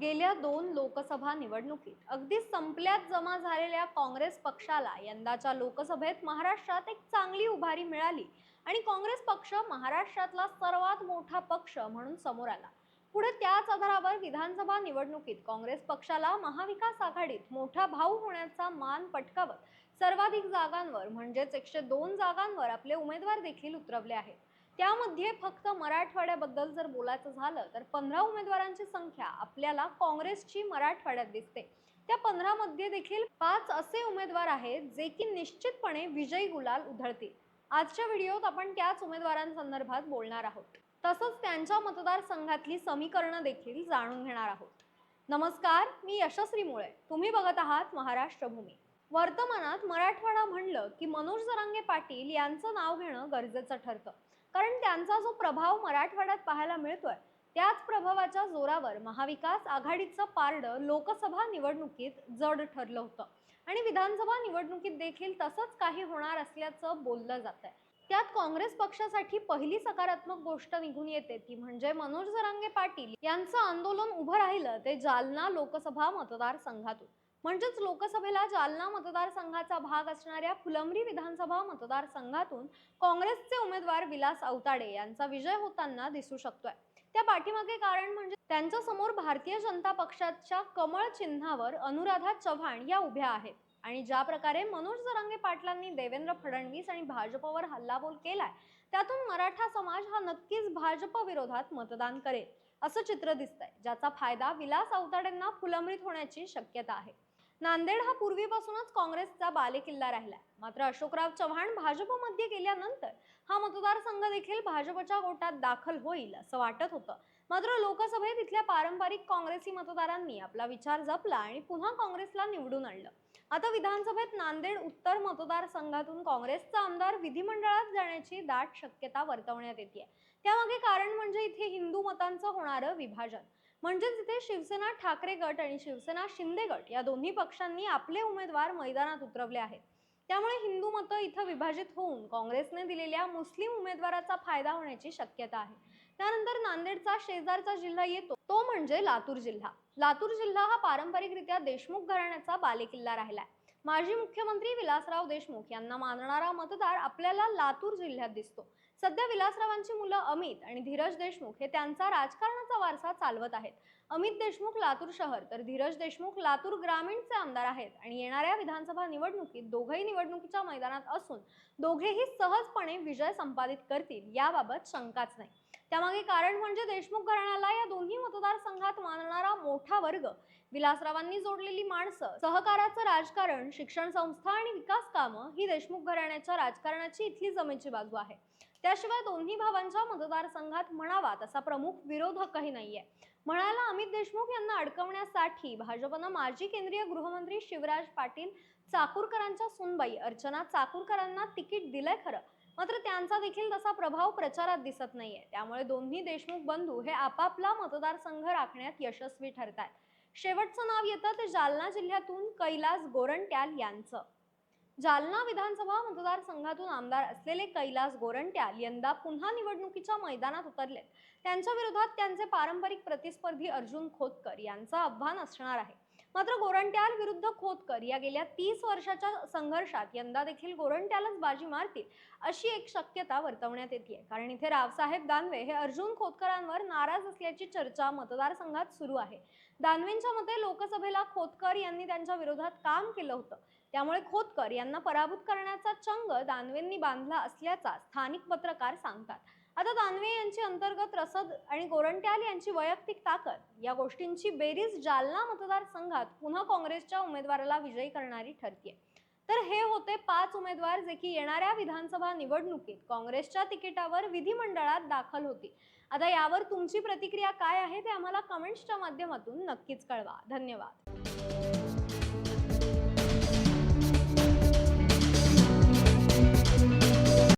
गेल्या दोन लोकसभा निवडणुकीत अगदी संपल्यात जमा झालेल्या काँग्रेस पक्षाला यंदाच्या लोकसभेत महाराष्ट्रात एक चांगली उभारी मिळाली आणि काँग्रेस पक्ष महाराष्ट्रातला सर्वात मोठा पक्ष म्हणून समोर आला. पुढे त्याच आधारावर विधानसभा निवडणुकीत काँग्रेस पक्षाला महाविकास आघाडीत मोठा भाऊ होण्याचा मान पटकावत सर्वाधिक जागांवर म्हणजेच एकशे दोन जागांवर आपले उमेदवार देखील उतरवले आहेत. त्यामध्ये फक्त मराठवाड्याबद्दल जर बोलायचं झालं तर पंधरा उमेदवारांची संख्या आपल्याला काँग्रेसची मराठवाड्यात दिसते. त्या पंधरामध्ये देखील पाच असे उमेदवार आहेत जे की निश्चितपणे विजयी गुलाल उधळतील. आजच्या व्हिडिओत आपण त्याच उमेदवारांसंदर्भात बोलणार आहोत. तसंच त्यांच्या मतदारसंघातली समीकरणं देखील जाणून घेणार आहोत. नमस्कार मी यशस्वी मुळे. तुम्ही बघत आहात महाराष्ट्र भूमी वर्तमानात मराठवाडा म्हणलं की मनोज जरांगे पाटील यांचं नाव घेणं गरजेचं ठरतं. कारण त्यांचा जो प्रभाव मराठवाड्यात पाहायला मिळतोय त्याच प्रभावाच्या जोरावर महाविकास आघाडीचं पारडं लोकसभा निवडणुकीत जड ठरलं होतं. आणि विधानसभा निवडणुकीत देखील तसंच काही होणार असल्याचं बोललं जात आहे त्यात काँग्रेस पक्षासाठी पहिली सकारात्मक गोष्ट निघून येते ती म्हणजे मनोज जरांगे पाटील यांचं आंदोलन उभं राहिलं ते जालना लोकसभा मतदारसंघातून. म्हणजेच लोकसभेला जालना मतदारसंघाचा भाग असणाऱ्या फुलंब्री विधानसभा मतदारसंघातून काँग्रेसचे उमेदवार विलास अवताडे यांचा विजय होताना दिसू शकतोय. त्या पाठीमागे कारण म्हणजे त्यांच्यासमोर भारतीय जनता पक्षाच्या कमळ चिन्हावर अनुराधा चव्हाण या उभ्या आहेत. आणि ज्या प्रकारे मनोज जरांगे पाटलांनी देवेंद्र फडणवीस आणि भाजपवर हल्लाबोल केलाय त्यातून मराठा समाज हा नक्कीच भाजप विरोधात मतदान करेल असं चित्र दिसतंय ज्याचा फायदा विलास अवताडेंना फुलंब्रीत होण्याची शक्यता आहे. नांदेड हा पूर्वीपासूनच काँग्रेसचा बालेकिल्ला राहिला. मात्र अशोकराव चव्हाण भाजपमध्ये गेल्यानंतर हा मतदारसंघ देखील भाजपच्या गोटात दाखल होईल असं वाटत होतं. मात्र लोकसभेत इथल्या पारंपरिक काँग्रेसी मतदारांनी आपला विचार जपला आणि पुन्हा काँग्रेसला निवडून आणलं. आता विधानसभेत नांदेड उत्तर मतदारसंघातून काँग्रेसचा आमदार विधिमंडळात जाण्याची दाट शक्यता वर्तवण्यात येते त्यामागे कारण म्हणजे इथे हिंदू मतांचं होणारं विभाजन. म्हणजेच इथे शिवसेना ठाकरे गट आणि शिवसेना शिंदे गट या दोन्ही पक्षांनी आपले उमेदवार मैदानात उतरवले आहेत. त्यामुळे हिंदू मतं इथं विभाजित होऊन काँग्रेसने दिलेल्या मुस्लिम उमेदवाराचा फायदा होण्याची शक्यता आहे. त्यानंतर नांदेडचा शेजारचा जिल्हा येतो तो म्हणजे लातूर जिल्हा. लातूर जिल्हा हा पारंपरिकरित्या देशमुख घराण्याचा बालेकिल्ला राहिला आहे माजी मुख्यमंत्री विलासराव देशमुख यांना मानणारा मतदार आपल्याला लातूर जिल्ह्यात दिसतो. सध्या विलासरावांची मुलं अमित आणि धीरज देशमुख हे त्यांचा राजकारणाचा वारसा चालवत आहेत. अमित देशमुख लातूर शहर तर धीरज देशमुख लातूर ग्रामीणचे आमदार आहेत आणि येणाऱ्या विधानसभा निवडणुकीत दोघेही निवडणुकीच्या मैदानात असून दोघेही सहजपणे विजय संपादित करतील याबाबत शंकाच नाही. त्यामागे कारण म्हणजे देशमुख घराण्याला या दोन्ही मतदारसंघात मानणारा मोठा वर्ग. विलासरावांनी जोडलेली माणसं सहकाराचं राजकारण शिक्षण संस्था आणि विकास कामं ही देशमुख घराण्याच्या राजकारणाची इथली जमेची बाजू आहे. त्याशिवाय दोन्ही भावांच्या मतदारसंघात म्हणावा तसा प्रमुख विरोधकही नाहीये. म्हणायला अमित देशमुख यांना अडकवण्यासाठी भाजपनं माजी केंद्रीय गृहमंत्री शिवराज पाटील चाकूरकरांच्या सुनबाई अर्चना चाकूरकरांना तिकीट दिलंय खरं. मात्र त्यांचा देखील तसा प्रभाव प्रचारात दिसत नाहीये. त्यामुळे दोन्ही देशमुख बंधू हे आपापला मतदारसंघ राखण्यात यशस्वी ठरत आहेत शेवटचं नाव येतं ते जालना जिल्ह्यातून कैलास गोरंट्याल यांचं. जालना विधानसभा मतदारसंघातून आमदार असलेले कैलास गोरंट्याल यंदा पुन्हा निवडणुकीच्या मैदानात उतरलेत. त्यांच्या विरोधात त्यांचे पारंपरिक प्रतिस्पर्धी अर्जुन खोतकर यांचं आव्हान असणार आहे. मात्र गोरंट्याल विरुद्ध खोतकर या गेल्या तीस वर्षाच्या संघर्षात यंदा देखील गोरंट्यालच बाजी मारतील अशी एक शक्यता वर्तवण्यात येते कारण इथे रावसाहेब दानवे हे अर्जुन खोतकरांवर नाराज असल्याची चर्चा मतदारसंघात सुरू आहे. दानवेंच्या मते लोकसभेला खोतकर यांनी त्यांच्या विरोधात काम केलं होतं. त्यामुळे खोतकर यांना पराभूत करण्याचा चंग दानवेंनी बांधला असल्याचा स्थानिक पत्रकार सांगतात. आता दानवे यांची अंतर्गत रसद आणि गोरंट्याल यांची वैयक्तिक ताकद या गोष्टींची बेरीज जालना मतदारसंघात पुन्हा काँग्रेसच्या उमेदवाराला विजयी करणारी ठरतीये. तर हे होते पाच उमेदवार जे की येणाऱ्या विधानसभा निवडणुकीत काँग्रेसच्या तिकिटावर विधिमंडळात दाखल होती आता यावर तुमची प्रतिक्रिया काय आहे ते आम्हाला कमेंट्सच्या माध्यमातून नक्कीच कळवा. धन्यवाद.